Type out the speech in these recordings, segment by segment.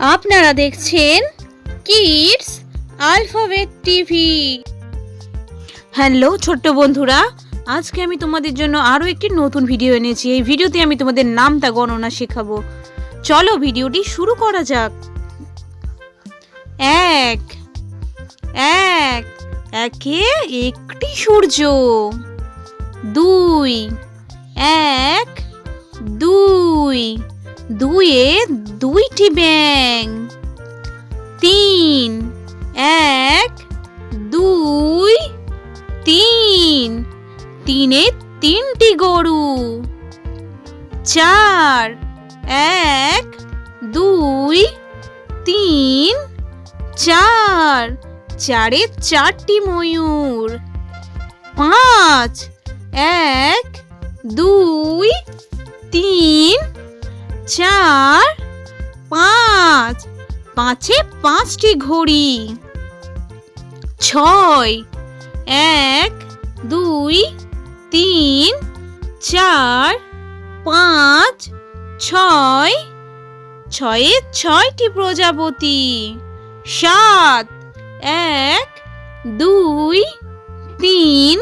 আপনারা দেখছেন kids alphabet TV hello ছোট্ট বন্ধুরা, আজকে আমি তোমাদের জন্য আরও একটি নতুন ভিডিও এনেছি। এই ভিডিওতে আমি তোমাদের নামটা, গণনা শেখাবো। চলো ভিডিওটি শুরু করা যাক। এক এক, একে একটি সূর্য। দুই, এক, দুই দুয়ে দুইটি ব্যাং তিন, এক, দুই, তিন। তিনে তিনটি গরু। চার, এক, দুই, তিন। চার, চারে চারটি ময়ূর। পাঁচ, এক, দুই, তিন। চার, পাঁচ, পাঁচে পাঁচটি ঘড়ি। ছয়, এক, দুই, তিন, চার, পাঁচ, ছয়। ছয়ে ছয়টি প্রজাপতি। সাত, এক, দুই, তিন,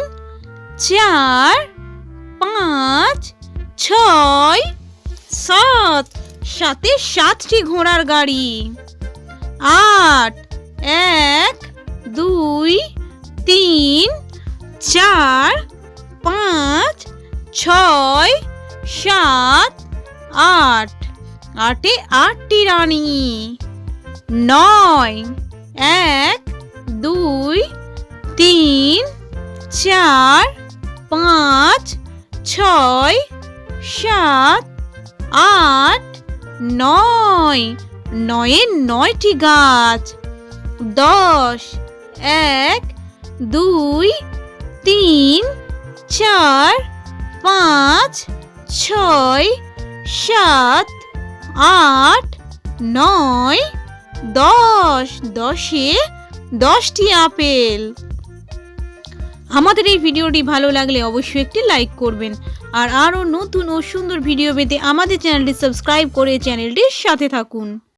চার, পাঁচ, ছয়। সাত। সাথে সাতটি ঘোড়ার গাড়ি। আট, এক, দুই, তিন, চার, পাঁচ, ছয়, সাত, আট। আটে আটটি রানী। নয়, এক, দুই, তিন, চার, পাঁচ, ছয়, সাত নয়। নয়ে নয়টি গাছ। দশ, এক, দুই, তিন, চার, পাঁচ, ছয়, সাত, আট, নয়, দশ। দশে দশটি আপেল। আমাদের এই ভিডিওটি ভালো লাগলে অবশ্যই একটি লাইক করবেন। আর আরও নতুন ও সুন্দর ভিডিও পেতে আমাদের চ্যানেলটি সাবস্ক্রাইব করে চ্যানেলটির সাথে থাকুন।